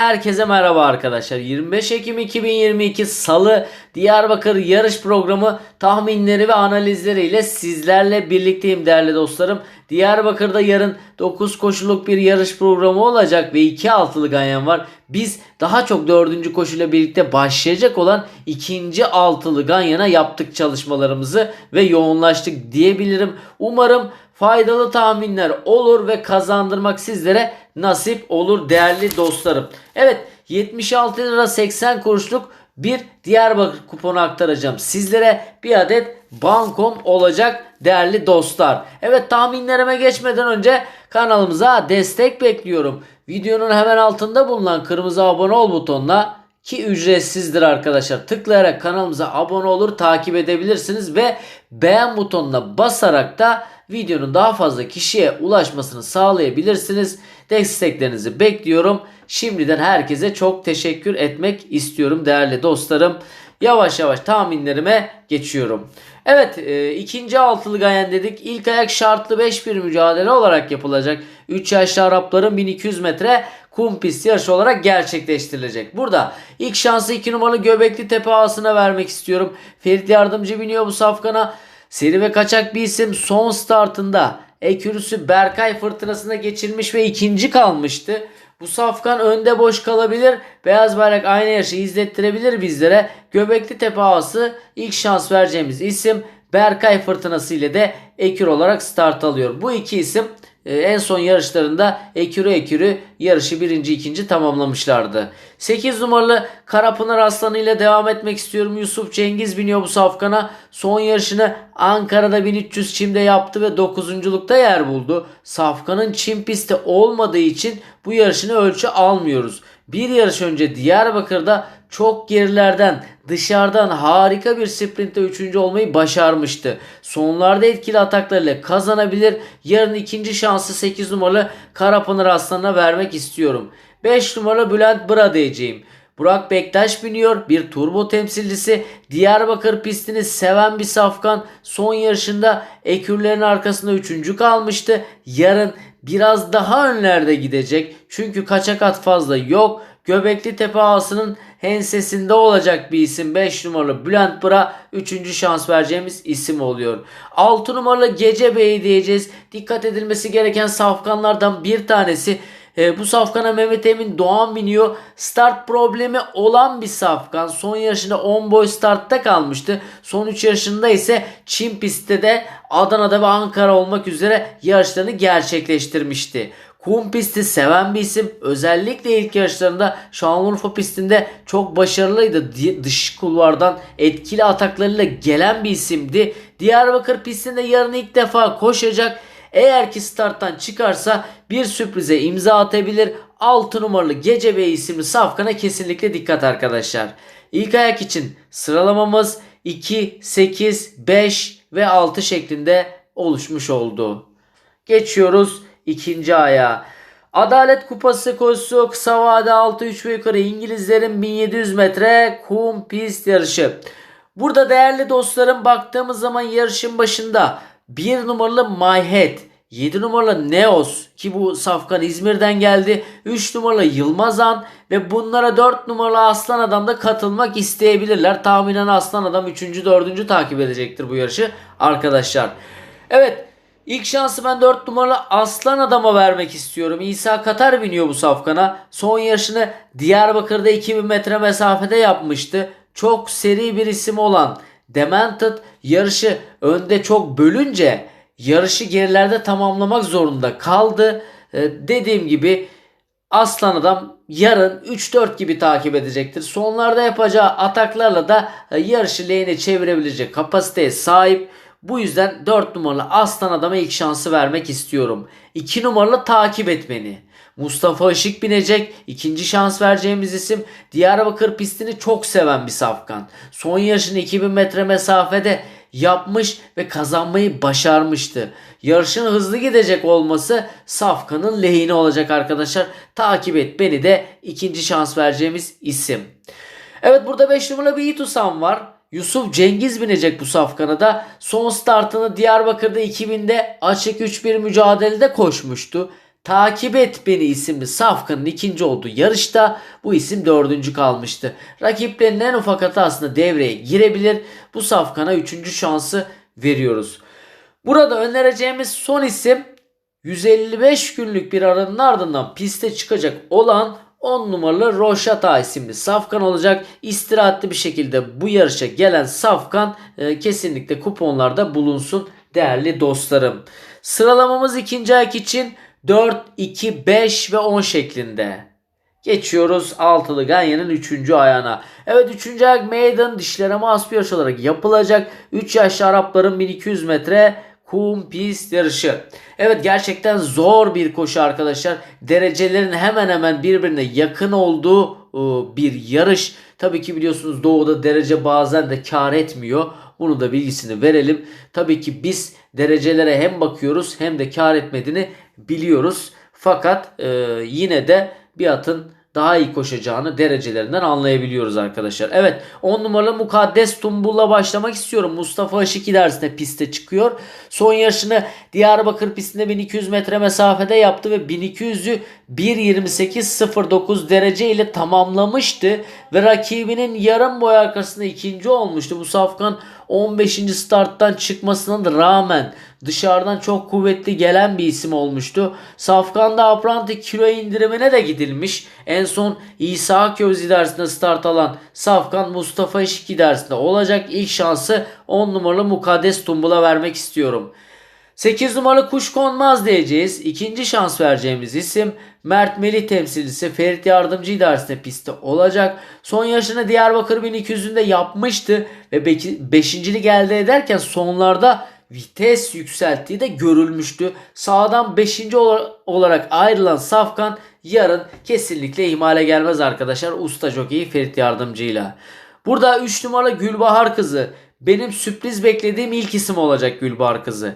Herkese merhaba arkadaşlar. 25 Ekim 2022 Salı Diyarbakır yarış programı tahminleri ve analizleriyle sizlerle birlikteyim değerli dostlarım. Diyarbakır'da yarın 9 koşuluk bir yarış programı olacak ve 2 altılı ganyan var. Biz daha çok 4. koşuyla birlikte başlayacak olan 2. altılı ganyana yaptık çalışmalarımızı ve yoğunlaştık diyebilirim. Umarım faydalı tahminler olur ve kazandırmak sizlere nasip olur değerli dostlarım. Evet 76 lira 80 kuruşluk bir Diyarbakır kuponu aktaracağım. Sizlere bir adet bankom olacak değerli dostlar. Evet tahminlerime geçmeden önce kanalımıza destek bekliyorum. Videonun hemen altında bulunan kırmızı abone ol butonuna ki ücretsizdir arkadaşlar. Tıklayarak kanalımıza abone olur takip edebilirsiniz ve beğen butonuna basarak da videonun daha fazla kişiye ulaşmasını sağlayabilirsiniz. Desteklerinizi bekliyorum. Şimdiden herkese çok teşekkür etmek istiyorum değerli dostlarım. Yavaş yavaş tahminlerime geçiyorum. Evet e, ikinci altılı gayen dedik. İlk ayak şartlı 5 bir mücadele olarak yapılacak. 3 yaşlı Arapların 1200 metre kum pist yarışı olarak gerçekleştirilecek. Burada ilk şansı 2 numaralı Göbekli Tepe ağasına vermek istiyorum. Ferit Yardımcı biniyor bu safkana. Seri ve kaçak bir isim son startında ekürüsü Berkay fırtınasında geçirmiş ve ikinci kalmıştı. Bu safkan önde boş kalabilir. Beyaz bayrak aynı yarışı izlettirebilir bizlere. Göbekli Tepe ağası ilk şans vereceğimiz isim. Berkay fırtınası ile de ekür olarak start alıyor. Bu iki isim en son yarışlarında ekürü ekürü yarışı birinci ikinci tamamlamışlardı. 8 numaralı Karapınar Aslanı ile devam etmek istiyorum. Yusuf Cengiz biniyor bu safkana. Son yarışını Ankara'da 1300 çimde yaptı ve 9. yer buldu. Safkanın çim pisti olmadığı için bu yarışını ölçü almıyoruz. Bir yarış önce Diyarbakır'da çok gerilerden dışarıdan harika bir sprintte 3. olmayı başarmıştı. Sonlarda etkili ataklarıyla kazanabilir. Yarın ikinci şansı 8 numaralı Karapınar Aslanı'na vermek istiyorum. 5 numaralı Bülent Bıra diyeceğim. Burak Bektaş biniyor. Bir turbo temsilcisi. Diyarbakır pistini seven bir safkan. Son yarışında ekürlerin arkasında 3. kalmıştı. Yarın biraz daha önlerde gidecek. Çünkü kaçak at fazla yok. Göbekli Tepe ağasının hensesinde olacak bir isim 5 numaralı Bülent Bıra 3. şans vereceğimiz isim oluyor. 6 numaralı Gece Bey'i diyeceğiz. Dikkat edilmesi gereken safkanlardan bir tanesi. E, bu safkana Mehmet Emin Doğan biniyor. Start problemi olan bir safkan. Son yarışında 10 boy startta kalmıştı. Son 3 yarışında ise Çin pistte de Adana'da ve Ankara olmak üzere yarışlarını gerçekleştirmişti. Kum pisti seven bir isim. Özellikle ilk yarışlarında Şanlıurfa pistinde çok başarılıydı. Dış kulvardan etkili ataklarıyla gelen bir isimdi. Diyarbakır pistinde yarın ilk defa koşacak. Eğer ki starttan çıkarsa bir sürprize imza atabilir. 6 numaralı Gece Bey isimli safkana kesinlikle dikkat arkadaşlar. İlk ayak için sıralamamız 2, 8, 5 ve 6 şeklinde oluşmuş oldu. Geçiyoruz ikinci ayağa. Adalet Kupası koşusu kısa vade 6 3 ve yukarı İngilizlerin 1700 metre kum pist yarışı. Burada değerli dostlarım baktığımız zaman yarışın başında 1 numaralı My Head, 7 numaralı Neos ki bu safkan İzmir'den geldi. 3 numaralı Yılmazan ve bunlara 4 numaralı Aslan Adam da katılmak isteyebilirler. Tahminen Aslan Adam 3. 4. takip edecektir bu yarışı arkadaşlar. Evet İlk şansı ben 4 numaralı Aslan Adam'a vermek istiyorum. İsa Katar biniyor bu safkana. Son yarışını Diyarbakır'da 2000 metre mesafede yapmıştı. Çok seri bir isim olan Demented yarışı önde çok bölünce yarışı gerilerde tamamlamak zorunda kaldı. Ee, dediğim gibi Aslan Adam yarın 3-4 gibi takip edecektir. Sonlarda yapacağı ataklarla da e, yarışı lehine çevirebilecek kapasiteye sahip. Bu yüzden 4 numaralı Aslan Adam'a ilk şansı vermek istiyorum. 2 numaralı takip et beni. Mustafa Işık binecek. İkinci şans vereceğimiz isim Diyarbakır pistini çok seven bir safkan. Son yarışını 2000 metre mesafede yapmış ve kazanmayı başarmıştı. Yarışın hızlı gidecek olması Safkan'ın lehine olacak arkadaşlar. Takip et beni de ikinci şans vereceğimiz isim. Evet burada 5 numaralı bir Itusan var. Yusuf Cengiz binecek bu safkana da. Son startını Diyarbakır'da 2000'de açık 3-1 mücadelede koşmuştu. Takip Et Beni isimli Safkan'ın ikinci olduğu yarışta bu isim dördüncü kalmıştı. Rakiplerinin en ufak hatasında devreye girebilir. Bu Safkan'a üçüncü şansı veriyoruz. Burada önereceğimiz son isim 155 günlük bir aranın ardından piste çıkacak olan 10 numaralı Roşata isimli Safkan olacak. İstirahatli bir şekilde bu yarışa gelen Safkan e, kesinlikle kuponlarda bulunsun değerli dostlarım. Sıralamamız ikinci ayak için 4, 2, 5 ve 10 şeklinde. Geçiyoruz altılı Ganyan'ın 3. ayağına. Evet 3. ayak maiden dişlere mas bir yarış olarak yapılacak. 3 yaşlı Arapların 1200 metre kum pist yarışı. Evet gerçekten zor bir koşu arkadaşlar. Derecelerin hemen hemen birbirine yakın olduğu ıı, bir yarış. Tabii ki biliyorsunuz doğuda derece bazen de kar etmiyor. Bunu da bilgisini verelim. Tabii ki biz derecelere hem bakıyoruz hem de kar etmediğini biliyoruz. Fakat e, yine de bir atın daha iyi koşacağını derecelerinden anlayabiliyoruz arkadaşlar. Evet 10 numaralı Mukaddes Tumbul'la başlamak istiyorum. Mustafa Işık ilerisinde piste çıkıyor. Son yarışını Diyarbakır pistinde 1200 metre mesafede yaptı ve 1200'ü 1.28.09 derece ile tamamlamıştı. Ve rakibinin yarım boy arkasında ikinci olmuştu. Bu Safkan 15. starttan çıkmasına rağmen dışarıdan çok kuvvetli gelen bir isim olmuştu. Safkan'da Apranti kilo indirimine de gidilmiş. En son İsa Köz dersinde start alan Safkan Mustafa İşki dersinde olacak. İlk şansı 10 numaralı Mukaddes Tumbul'a vermek istiyorum. 8 numaralı kuş konmaz diyeceğiz. İkinci şans vereceğimiz isim Mert Melih temsilcisi Ferit Yardımcı idaresinde pistte olacak. Son yaşını Diyarbakır 1200'ünde yapmıştı ve 5. elde ederken sonlarda vites yükselttiği de görülmüştü. Sağdan 5. olarak ayrılan Safkan yarın kesinlikle ihmale gelmez arkadaşlar. Usta jokeyi Ferit Yardımcı'yla. Burada 3 numara Gülbahar Kızı. Benim sürpriz beklediğim ilk isim olacak Gülbahar Kızı.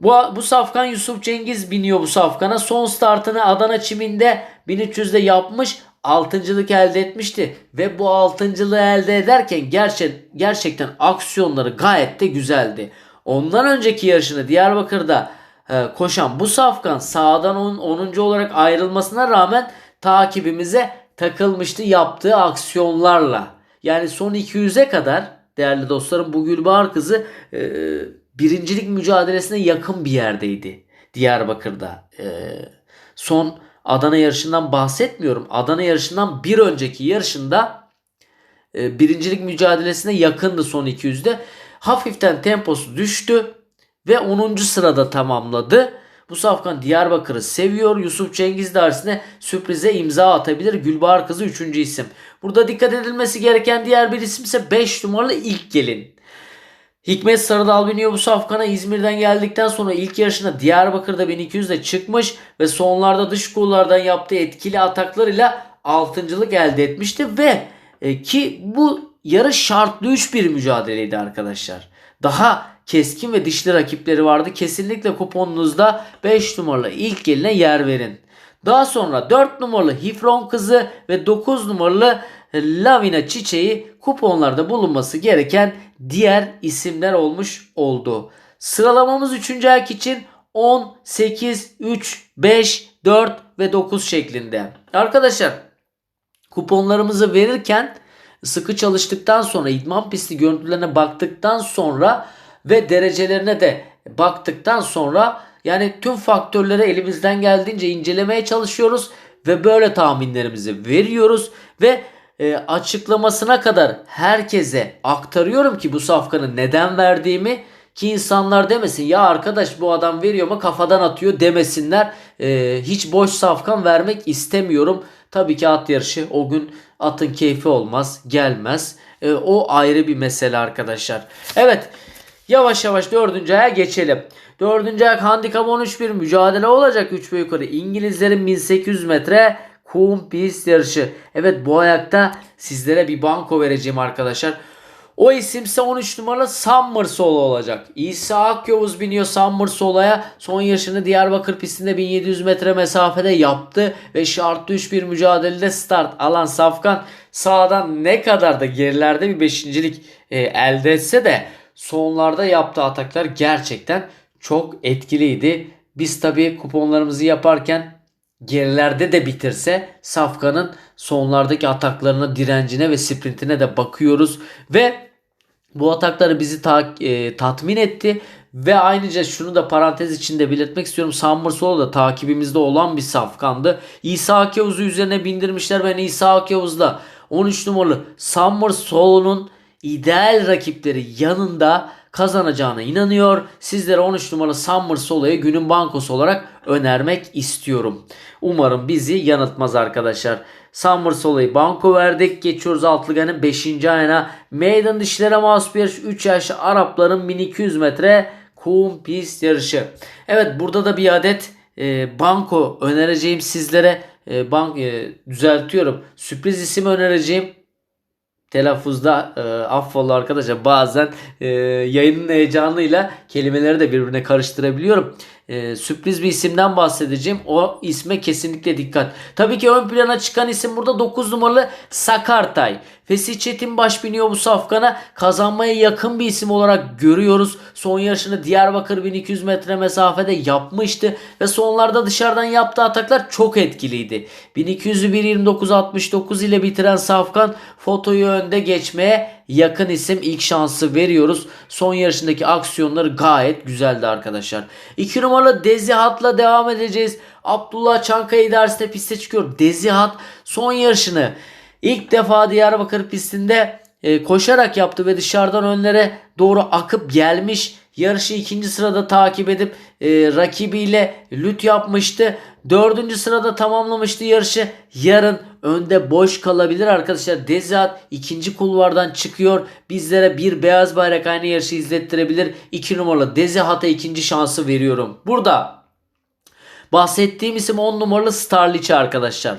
Bu, bu safkan Yusuf Cengiz biniyor bu safkana. Son startını Adana Çiminde 1300'de yapmış. Altıncılık elde etmişti. Ve bu altıncılığı elde ederken gerçek, gerçekten aksiyonları gayet de güzeldi. Ondan önceki yarışını Diyarbakır'da e, koşan bu safkan sağdan 10. 10. olarak ayrılmasına rağmen takibimize takılmıştı yaptığı aksiyonlarla. Yani son 200'e kadar değerli dostlarım bu Gülbahar kızı e, birincilik mücadelesine yakın bir yerdeydi Diyarbakır'da. E, son Adana yarışından bahsetmiyorum. Adana yarışından bir önceki yarışında e, birincilik mücadelesine yakındı son 200'de. Hafiften temposu düştü ve 10. sırada tamamladı. Bu Safkan Diyarbakır'ı seviyor. Yusuf Cengiz dersine sürprize imza atabilir. Gülbahar Kızı 3. isim. Burada dikkat edilmesi gereken diğer bir isim ise 5 numaralı ilk gelin. Hikmet Sarıdal biniyor bu safkana İzmir'den geldikten sonra ilk yarışına Diyarbakır'da 1200'de çıkmış ve sonlarda dış kollardan yaptığı etkili ataklarıyla altıncılık elde etmişti ve e, ki bu yarış şartlı 3 bir mücadeleydi arkadaşlar. Daha keskin ve dişli rakipleri vardı. Kesinlikle kuponunuzda 5 numaralı ilk geline yer verin. Daha sonra 4 numaralı Hifron kızı ve 9 numaralı Lavina çiçeği kuponlarda bulunması gereken diğer isimler olmuş oldu. Sıralamamız 3. ayak için 10, 8, 3, 5, 4 ve 9 şeklinde. Arkadaşlar kuponlarımızı verirken sıkı çalıştıktan sonra idman pisti görüntülerine baktıktan sonra ve derecelerine de baktıktan sonra yani tüm faktörleri elimizden geldiğince incelemeye çalışıyoruz ve böyle tahminlerimizi veriyoruz ve e, açıklamasına kadar herkese aktarıyorum ki bu safkanı neden verdiğimi ki insanlar demesin ya arkadaş bu adam veriyor mu kafadan atıyor demesinler. E, hiç boş safkan vermek istemiyorum. Tabii ki at yarışı o gün atın keyfi olmaz gelmez. E, o ayrı bir mesele arkadaşlar. Evet yavaş yavaş dördüncü aya geçelim. Dördüncü ayak handikap 13 bir mücadele olacak 3 ve yukarı. İngilizlerin 1800 metre kum pist yarışı. Evet bu ayakta sizlere bir banko vereceğim arkadaşlar. O isimse 13 numaralı Summer Solo olacak. İsa Akyavuz biniyor Summer Solo'ya. Son yarışını Diyarbakır pistinde 1700 metre mesafede yaptı. Ve şartlı 3 bir mücadelede start alan Safkan sağdan ne kadar da gerilerde bir beşincilik e, elde etse de sonlarda yaptığı ataklar gerçekten çok etkiliydi Biz tabii kuponlarımızı yaparken gerilerde de bitirse Safkan'ın sonlardaki ataklarına, direncine ve sprintine de bakıyoruz. Ve bu atakları bizi ta- e, tatmin etti. Ve ayrıca şunu da parantez içinde belirtmek istiyorum. Summersolo da takibimizde olan bir safkandı. İsa Akyavuz'u üzerine bindirmişler. Ben İsa Akyavuz'da 13 numaralı Summersolo'nun ideal rakipleri yanında kazanacağına inanıyor. Sizlere 13 numaralı Summer Solo'yu günün bankosu olarak önermek istiyorum. Umarım bizi yanıltmaz arkadaşlar. Summer Solo'yu banko verdik. Geçiyoruz Altlıgan'ın 5. ayına. Meydan dişlere yarış. 3 yaşlı Arapların 1200 metre kum pist yarışı. Evet burada da bir adet e, banko önereceğim sizlere. E, bank e, düzeltiyorum. Sürpriz isim önereceğim telaffuzda e, affola arkadaşlar bazen e, yayının heyecanıyla kelimeleri de birbirine karıştırabiliyorum. E, sürpriz bir isimden bahsedeceğim. O isme kesinlikle dikkat. Tabii ki ön plana çıkan isim burada 9 numaralı Sakartay. Fesih Çetinbaş biniyor bu safkana. Kazanmaya yakın bir isim olarak görüyoruz. Son yarışını Diyarbakır 1200 metre mesafede yapmıştı. Ve sonlarda dışarıdan yaptığı ataklar çok etkiliydi. 1200'ü 1.29.69 ile bitiren Safkan fotoyu önde geçmeye yakın isim ilk şansı veriyoruz. Son yarışındaki aksiyonları gayet güzeldi arkadaşlar. 2 numaralı Dezihat'la devam edeceğiz. Abdullah Çankaya dersinde piste çıkıyor. Dezihat son yarışını ilk defa Diyarbakır pistinde e, koşarak yaptı ve dışarıdan önlere doğru akıp gelmiş. Yarışı ikinci sırada takip edip e, rakibiyle lüt yapmıştı. Dördüncü sırada tamamlamıştı yarışı. Yarın önde boş kalabilir arkadaşlar. Dezat ikinci kulvardan çıkıyor. Bizlere bir beyaz bayrak aynı yarışı izlettirebilir. 2 numaralı Dezihat'a ikinci şansı veriyorum. Burada bahsettiğim isim 10 numaralı Starliç'e arkadaşlar.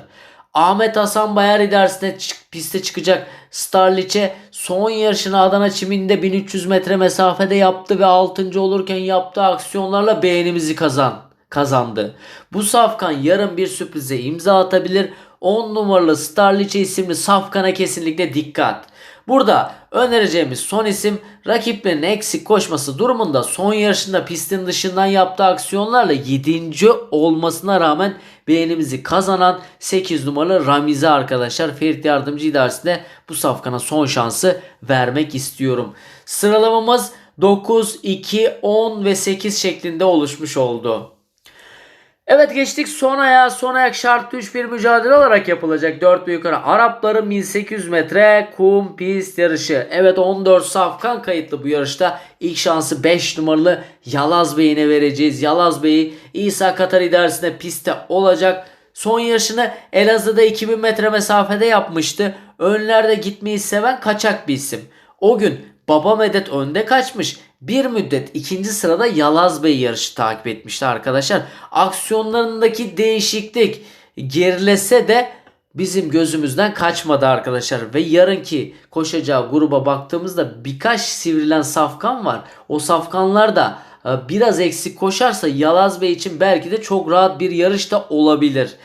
Ahmet Hasan Bayar idaresine çık, piste çıkacak Starliç'e son yarışını Adana Çiminde 1300 metre mesafede yaptı ve 6. olurken yaptığı aksiyonlarla beğenimizi kazan kazandı. Bu safkan yarın bir sürprize imza atabilir. 10 numaralı Starliç'e isimli safkana kesinlikle dikkat. Burada önereceğimiz son isim rakiplerin eksik koşması durumunda son yarışında pistin dışından yaptığı aksiyonlarla 7. olmasına rağmen beğenimizi kazanan 8 numaralı Ramize arkadaşlar. Ferit Yardımcı idaresinde bu safkana son şansı vermek istiyorum. Sıralamamız 9, 2, 10 ve 8 şeklinde oluşmuş oldu. Evet geçtik son ayağa. Son ayak şartlı 3 bir mücadele olarak yapılacak. 4 ve yukarı Arapların 1800 metre kum pist yarışı. Evet 14 safkan kayıtlı bu yarışta. İlk şansı 5 numaralı Yalaz Bey'ine vereceğiz. Yalaz Bey'i İsa Katar idaresinde pistte olacak. Son yarışını Elazığ'da 2000 metre mesafede yapmıştı. Önlerde gitmeyi seven kaçak bir isim. O gün Baba Medet önde kaçmış. Bir müddet ikinci sırada Yalaz Bey yarışı takip etmişti arkadaşlar. Aksiyonlarındaki değişiklik gerilese de bizim gözümüzden kaçmadı arkadaşlar. Ve yarınki koşacağı gruba baktığımızda birkaç sivrilen safkan var. O safkanlar da e, biraz eksik koşarsa Yalaz Bey için belki de çok rahat bir yarış da olabilir.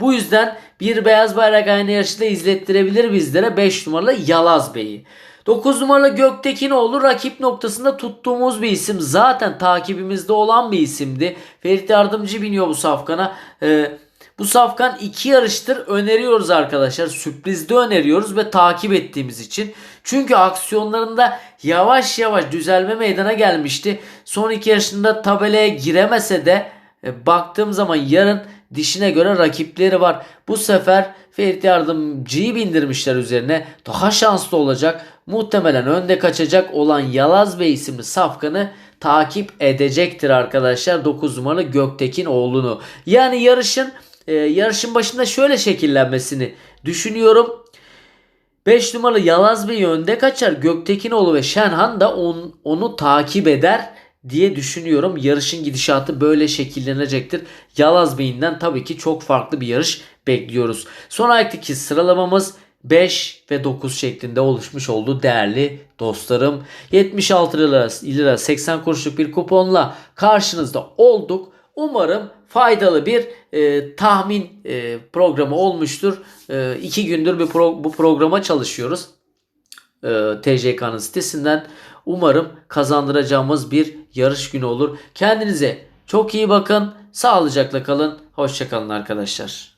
Bu yüzden bir beyaz bayrak aynı yarışta izlettirebilir bizlere 5 numaralı Yalaz Bey'i. 9 numaralı Göktekinoğlu rakip noktasında tuttuğumuz bir isim. Zaten takibimizde olan bir isimdi. Ferit Yardımcı biniyor bu safkana. Ee, bu safkan iki yarıştır öneriyoruz arkadaşlar. Sürprizde öneriyoruz ve takip ettiğimiz için. Çünkü aksiyonlarında yavaş yavaş düzelme meydana gelmişti. Son iki yarışında tabelaya giremese de e, baktığım zaman yarın dişine göre rakipleri var. Bu sefer Ferit Yardımcı'yı bindirmişler üzerine. Daha şanslı olacak. Muhtemelen önde kaçacak olan Yalaz Bey isimli safkanı takip edecektir arkadaşlar. 9 numaralı Göktekin oğlunu. Yani yarışın e, yarışın başında şöyle şekillenmesini düşünüyorum. 5 numaralı Yalaz Bey önde kaçar. Göktekinoğlu ve Şenhan da on, onu takip eder diye düşünüyorum. Yarışın gidişatı böyle şekillenecektir. Yalaz Bey'inden tabii ki çok farklı bir yarış bekliyoruz. Son ayaktaki sıralamamız 5 ve 9 şeklinde oluşmuş oldu değerli dostlarım. 76 lira, lira 80 kuruşluk bir kuponla karşınızda olduk. Umarım faydalı bir e, tahmin e, programı olmuştur. E, iki gündür bir pro, bu programa çalışıyoruz. E, TCK'nın sitesinden. Umarım kazandıracağımız bir yarış günü olur. Kendinize Çok iyi bakın. Sağlıcakla kalın. Hoşçakalın arkadaşlar.